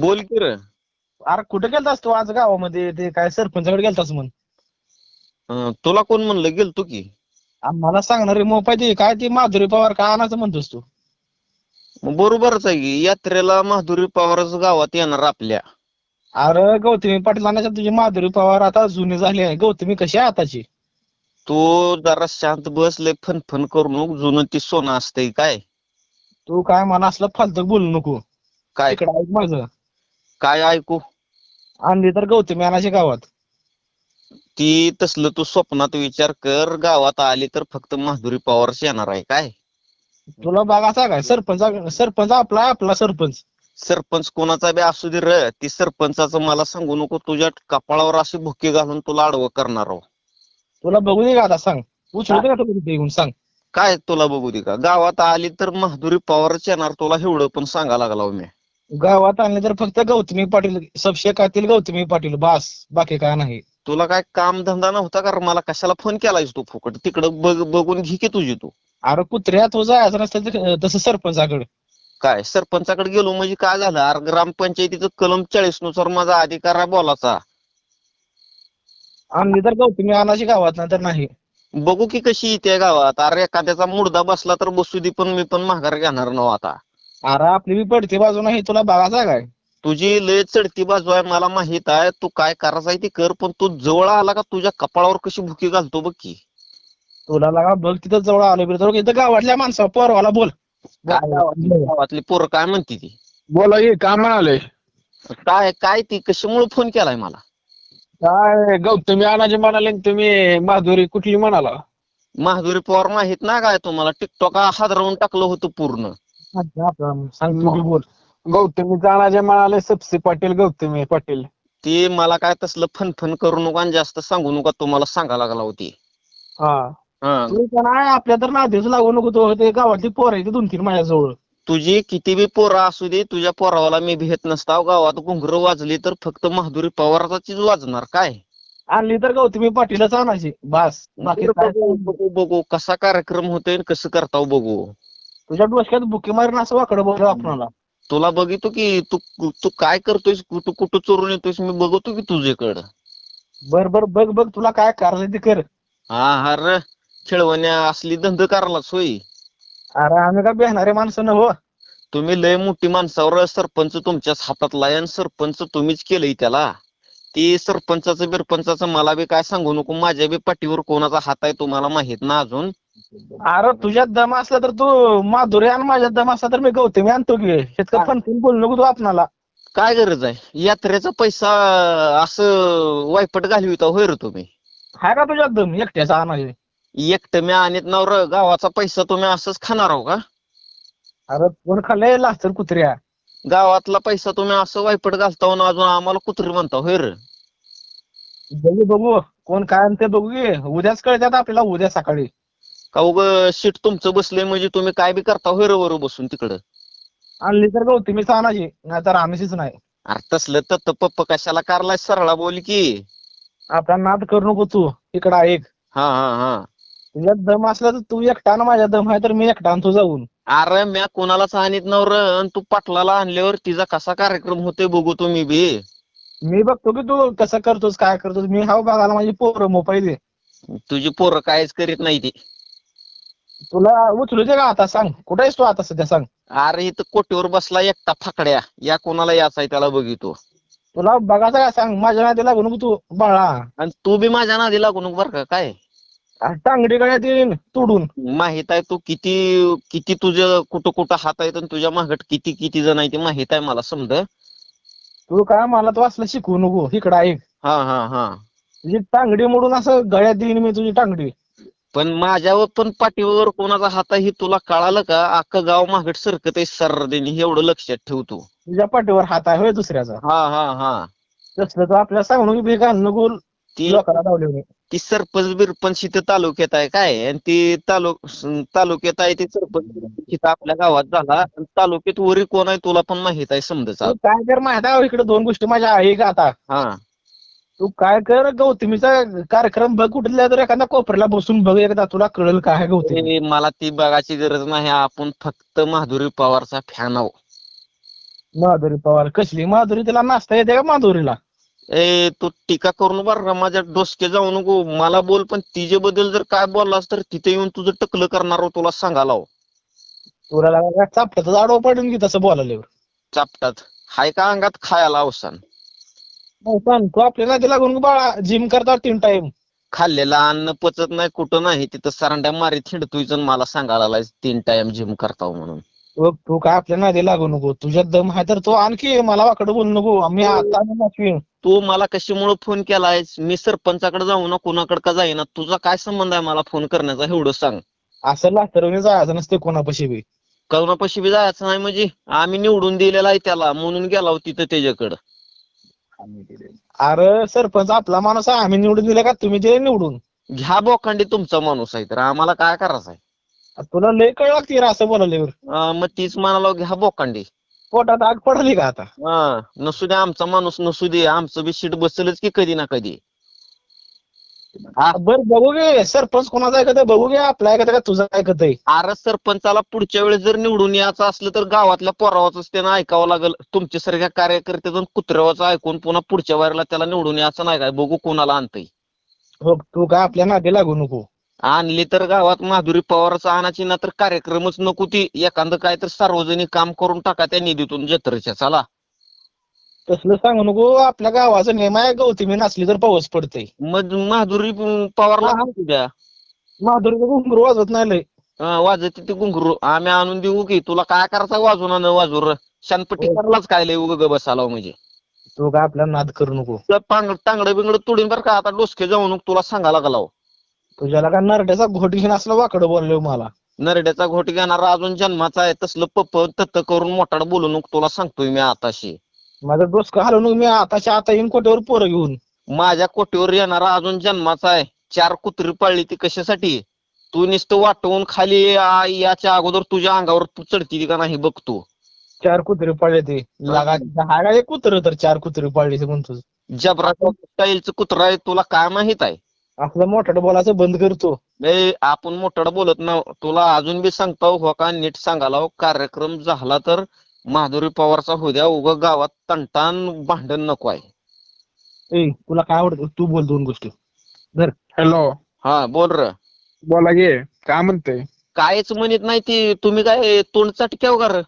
बोल की रे. अरे कुठे गेलतास तू आज गावामध्ये? ते काय सरपंचाकडे गेलतास म्हण. अं, तुला कोण म्हणलं? गेलतो की. आणि मला सांगणार मोपाय ते काय ते माधुरी पवार काय आणायचं म्हणतोस तू? मग बरोबरच आहे की यात्रेला माधुरी पवारच गावात येणार आपल्या. अरे गौतमी पाटील आणायच्या तुझी माधुरी पवार आता जुनी झाली आहे. गौतमी कशी आहे आताची? तू जरा शांत बस लय फनफन करू नको. जुनं ती सोनं असतंय काय? तू काय मला असलं फालतू बोलू नको. काय? इकडे ऐक माझं. काय ऐकू? आणली तर गौतमी आणायची गावात. ती तसलं तू स्वप्नात विचार कर गावात आली तर फक्त माधुरी पवारच येणार आहे काय? तुला बघायचा काय? सरपंच सरपंच आपला आपला सरपंच. सरपंच कोणाचा बी असू दे र ती सरपंचाचं मला सांगू नको तुझ्या कपाळावर अशी भुके घालून तुला आडवं करणार आहो तुला बघू दे का आता सांग. उचलू दे का तू तिथे येऊन सांग. काय तुला बघू दे का? गावात आली तर माधुरी पवारच येणार तुला एवढं पण सांगा लागला हो मी. गावात आणले तर फक्त गौतमी पाटील सबशे कातील गौतमी पाटील बास बाकी काय नाही. तुला काय काम धंदा नव्हता का? रे? मला कशाला फोन केलायस तू फुकट? तिकडं बघ बघून घे की तुझी तू. अरे कुत्र्या तो जायचं नसतं तर तसं सरपंचाकडे. काय सरपंचाकडे गेलो म्हणजे काय झालं? अरे ग्रामपंचायतीचं कलम चाळीसनुसार माझा अधिकार आहे बोलाचा आणली तर गौतमी आणायची गावात नाही तर नाही. बघू की कशी येते गावात. अरे एखाद्याचा मुर्दा बसला तर बसू दे पण मी पण माघार घेणार नव्ह आता. अरे आपली बी पडती बाजू नाही तुला बघायचा काय? तुझी लय चढती बाजू आहे मला माहीत आहे तू काय करायचं आहे ते कर पण तू जवळ आला का तुझ्या कपाळावर कशी भुकी घालतो बघ की. तुला लागा बघ तिथं जवळ आलो बी तर इथं गावातल्या माणसा पोरवाला बोल. काय गावातली गावातली पोरं काय म्हणते ती? बोला ये काय म्हणाले? काय काय ती कशामुळे फोन केलाय मला? काय गौतमी आणायची म्हणाले आणि तुम्ही माधुरी कुठली म्हणाला? माधुरी पवार माहीत ना काय तुम्हाला? टिकटॉक हादरवून टाकलं होतं पूर्ण. बोल. गौतमी आणायचे म्हणाले सबसे पाटील गौतमी पाटील. ते मला काय तसलं फनफन करू नका आणि जास्त सांगू नका तुम्हाला सांगा लागला होती. हा. हा. तू पण आहे आपल्या तर नातेच लागू नको तो ते गावातली पोर आहे दोन तीन माझ्याजवळ. तुझी किती बी पोरं असू दे तुझ्या पोरावाला मी भेट नसता गावात घुंगर वाजली तर फक्त माधुरी पवाराचीच वाजणार काय? आणली तर गौतमी पाटीलच आणायची बस. बाकी काय? बघू बघू बघू कसा कार्यक्रम होतोय आणि कसं करताव बघू. तुझ्या डोसक्यात बुकी मारून असं वाकडं बोलू आपणाला. तुला बघितो की तू तू काय करतोयस कुठं कुठं चोरून येतोयस मी बघतो की तुझ्याकडं. बर बर बघ बघ तुला काय करायचं ते कर. हा हा र. खेळवण्या असली धंद करायला सोयी अरे आम्ही का बेहणारे माणसं न हो तुम्ही लय मोठी माणसावर सरपंच तुमच्याच हातातला आहे आणि सरपंच तुम्हीच केलंय त्याला. ती सरपंचाचं बिरपंचाचं मला बी काय सांगू नको माझ्या बी पाठीवर कोणाचा हात आहे तुम्हाला माहीत ना अजून. अरे तुझ्यात दम असला तर तू माधुरी आणि माझ्यात दम असला तर मी गौतमी आणतो की. शेतकरी फणफण बोलू नको तू आपणाला. काय गरज आहे? यात्रेचा पैसा असं वायपट घालविता होय रे तुम्ही? हाय का तुझ्यात दम? एकट्याचा आणायचे एकटं मी आणत नाव र गावाचा पैसा तुम्ही असंच खाणार आहो का? अरे कोण खाल्लंय? लाचर कुत्र्या गावातला पैसा तुम्ही असं वायपट घालता ना अजून आम्हाला कुत्री म्हणता होय रे? बघू बघू. कोण काय आणि ते बघू की. उद्याच कळतात आपल्याला उद्या सकाळी. का उग शीट तुमचं बसलंय म्हणजे तुम्ही काय बी करता होय रे वर बसून तिकडं? आणली तर गौतमीच आणायची नाहीतर आम्हीच नाही. अरे तसलं तत्त पप्प कशाला कारलाय सरळा बोल की. आपला नाद करू नको तू इकडं ऐक हा हा हा. तुझ्यात दम असला तर तू एकटा ना माझ्या दम आहे तर मी एकटा आणतो जाऊन. अरे म्या कोणालाच आणत नवर आणि तू पाटलाला आणल्यावर तिचा कसा कार्यक्रम होतोय बघू तुम्ही बी. मी बघतो की तू कसं करतोस काय करतोस मी हाव बघायला माझी पोरं मोबाईल तुझी पोरं काहीच करीत नाही ती. तुला उचलू दे का आता सांग. कुठे आहेस तू आता सध्या सांग. अरे इथं कोटीवर बसला एकटा फाकड्या. या कोणाला याचा आहे त्याला बघितो तुला बघायचं काय सांग. माझ्या नादी लागू नको तू बाळा. आणि तू बी माझ्या नादी लागू नको बरं का काय? टांगडी गळ्यात येईन तोडून. माहीत आहे तू किती किती तुझं कुठं कुठं हात आहेत आणि तुझ्या मागट किती किती जण आहे ते माहीत आहे मला समज. तू काय मला तू असलं शिकवू नको इकडं ऐक. हा हा हा. तुझी टांगडी मोडून असं गळ्यात देईन मी तुझी टांगडी. पण माझ्यावर पण पाठीवर कोणाचा हात आहे हे तुला कळालं का? अख्खं गाव मागट सरकत आहे सर्रदेनी एवढं लक्षात ठेव तू. तुझ्या पाठीवर हात आहे होय दुसऱ्याचा. हा हा हा. तसलं तू आपल्याला सांगू बी घाल नको ती लोकांना धावले ती सरपंच बिरपंच इथं तालुक्यात आहे काय? आणि ती तालुक तालुक्यात आहे ती सरपंच बिरपंच इथं आपल्या गावात झाला. आणि तालुक्यात वरी कोण आहे तुला पण माहीत आहे समजा. काय कर माहीत आहे इकडे दोन गोष्टी माझ्या आहे का आता? हा. तू काय कर गौतमीचा कार्यक्रम बघ कुठल्या तर एखाद्या कोपऱ्याला बसून बघ एकदा तुला कळेल काय गौतमी. ते मला ती बघायची गरज नाही आपण फक्त माधुरी पवारचा फॅन आहो माधुरी पवार कसली? माधुरी तिला नाचता येते का माधुरीला? ए तू टीका करून बरं माझ्या डोसके जाऊ नको. मला बोल पण तिचे बद्दल जर काय बोललास तर तिथे येऊन तुझं टकलं करणार हो, तुला सांगायला हो. तुला लागा चापटाच आडवं पडून की तसं बोलायला चापटात हाय का अंगात खायला अवसान? नाही पण तू आपल्या नादी लागून बाळा जिम करता तीन टाइम खाल्लेलं अन्न पचत नाही कुठं नाही. तिथं सरांड्या मारी थिंडतोय जण मला सांगायला लागलाय तीन टाइम जिम करताव म्हणून. बघ तू काय आपल्या नादी लागू नको. तुझ्यात दम आहे तर तू आणखी मला वाकडं बोलू नको. मी आता आणि नाचवीन तू मला कशामुळे फोन केलायस? मी सरपंचाकडे जाऊ ना कुणाकडे का जाईना? तुझा काय संबंध आहे मला फोन करण्याचा? एवढं सांग. असं लातरवणी जायचं नसते कोणापाशी बी. कवनापाशी बी जायचं नाही म्हणजे? आम्ही निवडून दिलेला आहे त्याला म्हणून गेला होता तिथं त्याच्याकडं. अरे सरपंच आपला माणूस आहे. आम्ही निवडून दिले का? तुम्ही दिले निवडून. घ्या बोकांडी तुमचा माणूस आहे तर. आम्हाला काय करायचं आहे तुला लय कळ लागते रे असं बोलायल्यावर. अं, मग तीच म्हणाला घ्या बोकांडी पोटात आग पडली का आता? हा नसू दे आमचा माणूस नसू दे. आमचं बी सीट बसेलच की कधी ना कधी. बर बघू गे सरपंच कोणाचा ऐकत आहे बघू गे आपला ऐकत आहे का तुझं ऐकत आहे अरे सरपंचाला पुढच्या वेळेस जर निवडून यायचं असलं तर गावातल्या पोरावाच त्यानं ऐकावं लागेल. तुमच्यासारख्या कार्यकर्त्यातून कुत्र्यावाचं ऐकून पुन्हा पुढच्या वारीला त्याला निवडून यायचं नाही काय? बघू कोणाला आणतंय. हो तू काय आपल्या नादी लागू नको. आणली तर गावात माधुरी पवारचं आणायची ना तर कार्यक्रमच नको ती. एखादं काय तर सार्वजनिक काम करून टाका त्या निधीतून जत्रेच्या चला. तसलं सांगू नको आपल्या गावाचा नेम आहे गौतमी नाचली तर पाऊस पडते मग माधुरी पवारला हा. आणू द्या माधुरीचं घुंगरू वाजवत नाही लय. हा, वाजते ते घुंगरू. आम्ही आणून देऊ की तुला काय करायचं वाजून न वाजूर शानपट्टी हो. करायलाच काय लय उग बसाला म्हणजे. तू काय आपला नाद करू नको. तुला पांग टांगडं बिंगड तुडीन बरं का आता डोसके जाऊ नको तुला सांगायला लागला तुझ्याला काय नरड्याचा घोट घेऊन असलं वाकडं बोललो मला. नरड्याचा घोट घेणारा अजून जन्माचा आहे तसलं पप्प तत्त करून मोठाड बोलू नको तुला सांगतोय मी आताशी. माझं डोसकं हलवून मी आताच्या आता येऊन कोट्यावर पोरं घेऊन. माझ्या कोटीवर येणारा अजून जन्माचा आहे. चार कुत्री पाळली ती कशासाठी? तू नुसतं वाटवून खाली आ, याच्या अगोदर तुझ्या अंगावर तू चढती का नाही बघ तू चार कुत्रे पाळले ते. लागा कुत्र तर चार कुत्रे पाळले ते म्हणतो. जबरा स्टाईलचं कुत्रा आहे तुला काय माहीत आहे? आपलं मोठं बोलायचं बंद करतो. ए आपण मोठं बोलत ना तुला अजून बी सांगतो हो का नीट सांगायला हो, कार्यक्रम झाला तर माधुरी पवारचा होऊ द्या उग गावात तंटान भांडण नको आहे. ए तुला काय आवडतं? तू बोल दोन गोष्टी. हॅलो. हा बोल र. बोला गे काय म्हणते? कायच म्हणत नाही ती. तुम्ही काय तोंड चटक्याव का र?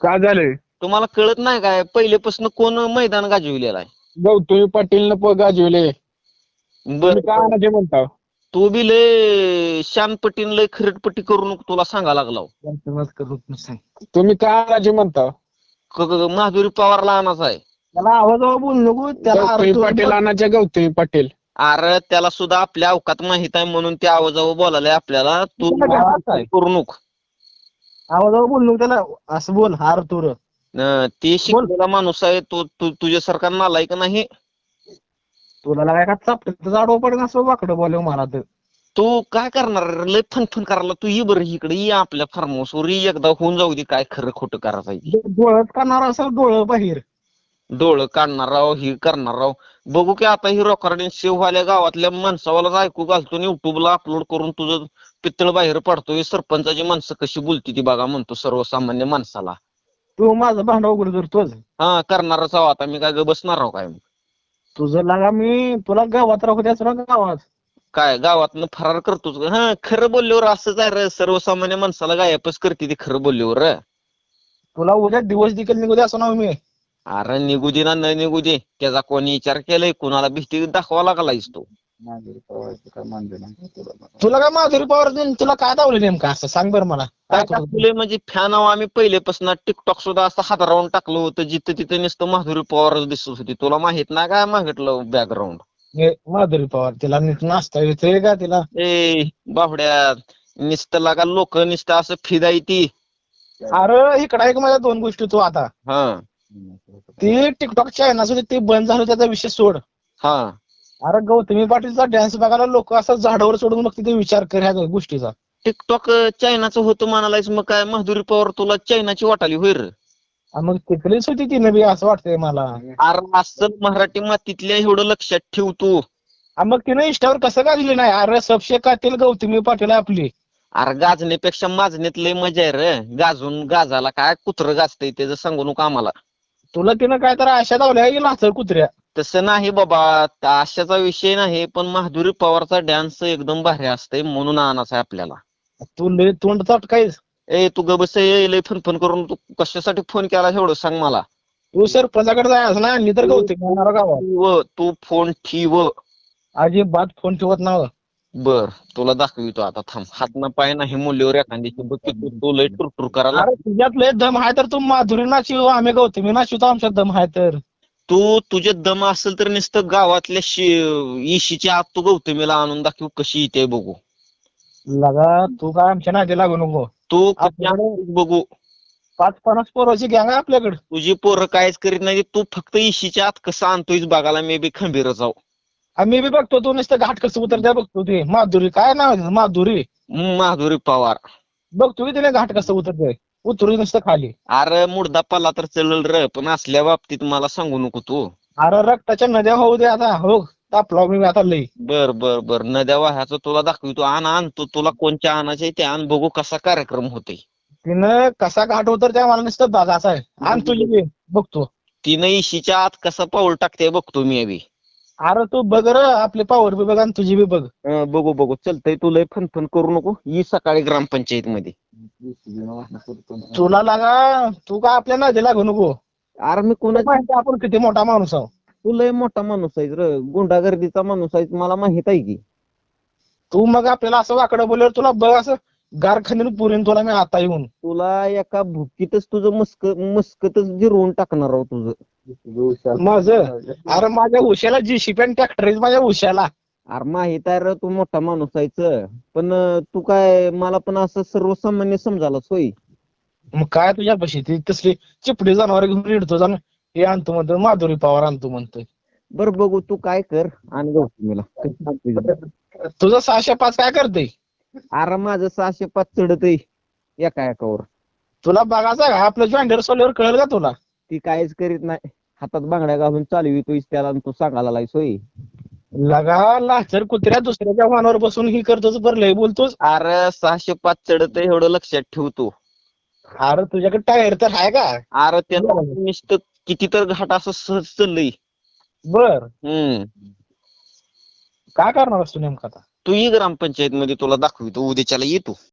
काय झालंय? तुम्हाला कळत नाही काय? पहिलेपासून कोण मैदान गाजविलेलं आहे? गौतमी पाटील न गाजवले. बर. काय म्हणता? तू बी लय शानपट्टीन लय खरटपट्टी करू नको तुला सांगा लागला तुम्ही काय आणायचे म्हणता? माधुरी पवारला आणायचा आहे. त्याला आवाज बोलू नको त्याला गौतमी अर्थ- पाटील आणायचे गौतमी पाटील. अरे त्याला सुद्धा आपल्या अवकात माहीत आहे म्हणून ते आवाजावर बोलायला आपल्याला. तू त्याला आहे? करू नको. आवाजावर बोलू नको त्याला. असं बोल हार तुर. अं, ते शिकलेला माणूस आहे तो तू तुझ्यासारखा नालायक नाही. तुला काय का चापट आडवं पडेल असं वाकडं बोलव मला तर. तू काय करणार? रे? लय फनफन करायला तू ये बरं इकडे ये आपल्या फार्म हाऊसवर ये एकदा होऊन जाऊ दे काय खरं खोटं करायचं आहे ते. डोळ्यात करणार असं डोळं बाहेर. डोळं काढणार राव ही करणार राव बघू की आता ही सेव्ह व्हायला गावातल्या माणसावालाच ऐकू घालतो युट्यूबला अपलोड करून तुझं पित्तळ बाहेर पडतोय. सरपंचाची माणसं कशी बोलती ती बघा म्हणतो सर्वसामान्य माणसाला. तू माझं भांडा उघड करतोच हा करणारच आहो. आता मी काय ग बसणार आहो काय मग? तुझं लागा मी तुला गावात राहू द्याच ना गावात. काय गावातनं फरार करतोच. हा खरं बोलल्यावर असंच आहे रे. सर्वसामान्य माणसाला गायबच करते ती खरं बोलल्यावर रे. तुला उद्या दिवस देखील निघू द्या असं ना मी. अरे निघू दे ना न निघू दे. त्याचा कोणी विचार केलाय कुणाला भीती दाखवा लागलायस तो. तुला काय माधुरी पवार तुला काय दावलं नेमकं असं? सांग बरं मला. काय काय? टाकलंय म्हणजे फॅन आम्ही पहिलेपासून टिकटॉक सुद्धा असं हादरावून टाकलं होतं जिथं तिथं नुसतं माधुरी पवारच दिसत होती. तुला माहीत नाही काय मागितलं बॅकग्राऊंड हे माधुरी पवार तिला नीट नाचता येतोय का तिला? ए बावड्यात नुसतं लागा लोक नुसतं असं फिदाई ती. अरे इकडे ऐक माझ्या दोन गोष्टी तू आता. हा. ती टिकटॉक चायना सुद्धा ते बंद झालं त्याचा विषय सोड. हा. अरे गौतमी पाटीलचा डॅन्स बघायला लोक असं झाडावर सोडून मग तिथे विचार कर ह्या गोष्टीचा. टिकटॉक चायनाचं होतं म्हणालायस मग काय माधुरी पवार तुला चायनाची वाटाली होय रे. आणि मग तिकलीच होती तिने बी असं वाटतंय मला. अरे असं मराठी मातीतल्या एवढं लक्षात ठेव तू. आणि मग तिने इंस्टावर कसं का दिली नाही? अरे सबशे कातील गौतमी पाटील आहे आपली. अरे गाजण्यापेक्षा माजण्यात लय मजा आहे रे. गाजून गाजाला काय कुत्र गाजतंय त्याचं सांगू नको आम्हाला. तुला तिनं काय तर आशा लावल्या की लाचर कुत्र्या. तसं नाही बाबा आशाचा विषय नाही पण माधुरी पवारचा डान्स एकदम भारी असतंय म्हणून आणायचा आहे आपल्याला. तू लय तोंड चटकायस. ए तू गबस लय फनफन करून तू कशासाठी फोन केला एवढं सांग मला. तू सरपंचाकडे जायचं ना मी तर गवते गावात. ठिव तू फोन ठिव. अजिबात फोन ठेवत नाव. बर तुला दाखवितो आता थांब. हात ना पाय नाही मुलीवर एखाद्याची बघ तू लय टुरटुर करायला. अरे तुझ्यात लय दम आहे तर तू माधुरी नाशिव आम्ही गौतमी नाशिवतो आमच्यात दम आहे तर. तू तुझे दम असेल तर नुसतं गावातल्या इशीच्या आत तू गौतमीला आणून दाखव कशी येते बघू. लगा तू काय आमच्या नादी लागू नको. तू कशी आपल्याकडे- आणतेस बघू. पाच पन्नास पोराची गँग आहे आपल्याकडे. तुझी पोरं काहीच करीत नाही तू फक्त इशीच्या आत कसं आणतोयस बघायला मी बी खंबीर जाऊ. आम्ही बी बघतो तू नुसतं घाट कसं उतरत्या बघतो ते. माधुरी काय नाव आहे? तिचं? माधुरी. माधुरी पवार. बघतो की तिने घाट कसं उतरतंय उतरू नुसतं खाली. अरे मुर्दा पल्ला तर चलल र पण असल्या बाबतीत मला सांगू नको तू. अरे रक्ताच्या नद्या होऊ दे आता हो तापला मी आता लई. बर बर बर नद्या वाह्याचं तुला दाखवितो आण आण तू तुला कोणच्या आणायचे ते आण बघू कसा कार्यक्रम होतोय. तिनं कसा घाट उतरते आम्हाला नुसतं बघायचं आहे. आणि तुझी बी बघतो. तिनं इशीच्या आत कसा पाऊल टाकते बघतो मी बी. अरे तू बघ र आपले पावर बी बघ आणि तुझी बी बघ. अं, बघू बघू. चलतंय तू लय फनफन करू नको. ये सकाळी ग्रामपंचायत मध्ये तुला लागा तू काय आपल्या नादी लागू नको? अरे मी कोणा माहिती आहे आपण किती मोठा माणूस आहो. तू लय मोठा माणूस आहेस र. गुंडागर्दीचा माणूस आहेस मला माहीत आहे की. तू मग आपल्याला असं वाकडं बोलल्यावर तुला बघ असं गारखान्याने पुरीन तुला मी आता येऊन. तुला एका भुकीतच तुझं मस्क मस्कतच जिरवून टाकणार आहोत तुझं. माझं? अरे माझ्या उशाला जी शिप्यान ट्रॅक्टर माझ्या उशाला. अरे माहीत आहे र तू मोठा माणूस आहेस पण तू काय मला पण असं सर्वसामान्य समजायला सोयी मग काय तुझ्यापाशी ती तसली चिपडी जनावर घेऊन रिडतो जाण हे आणतो म्हणतो माधुरी पवार आणतो म्हणतोय. बर बघू तू काय कर आणि कसं सांगतोय? तुझं सहाशे पाच काय करते अरे माझं सहाशे पाच चढत एका एकावर. तुला बघायचं का? आपलं जॉईंडर सोल्यावर कळेल का तुला? ती काहीच करीत नाही. हातात बांगड्या घालून चालवितोय त्याला आणि तू सांगायला लागलाय सोयी लगा लाचर कुत्र्या दुसऱ्याच्या वाहनावर बसून ही करतोच बरं लय बोलतोच अरे सहाशे पाच चढत एवढं लक्षात ठेवतो अरे तुझ्याकडे टायर तर आहे का? अरे त्याला नुसतं किती तर घाट असं सहज चाललंय. बर. हम्म. काय करणार असतो नेमका आता? तू ये ग्रामपंचायत मध्ये तुला दाखवितो उद्याच्याला ये तू.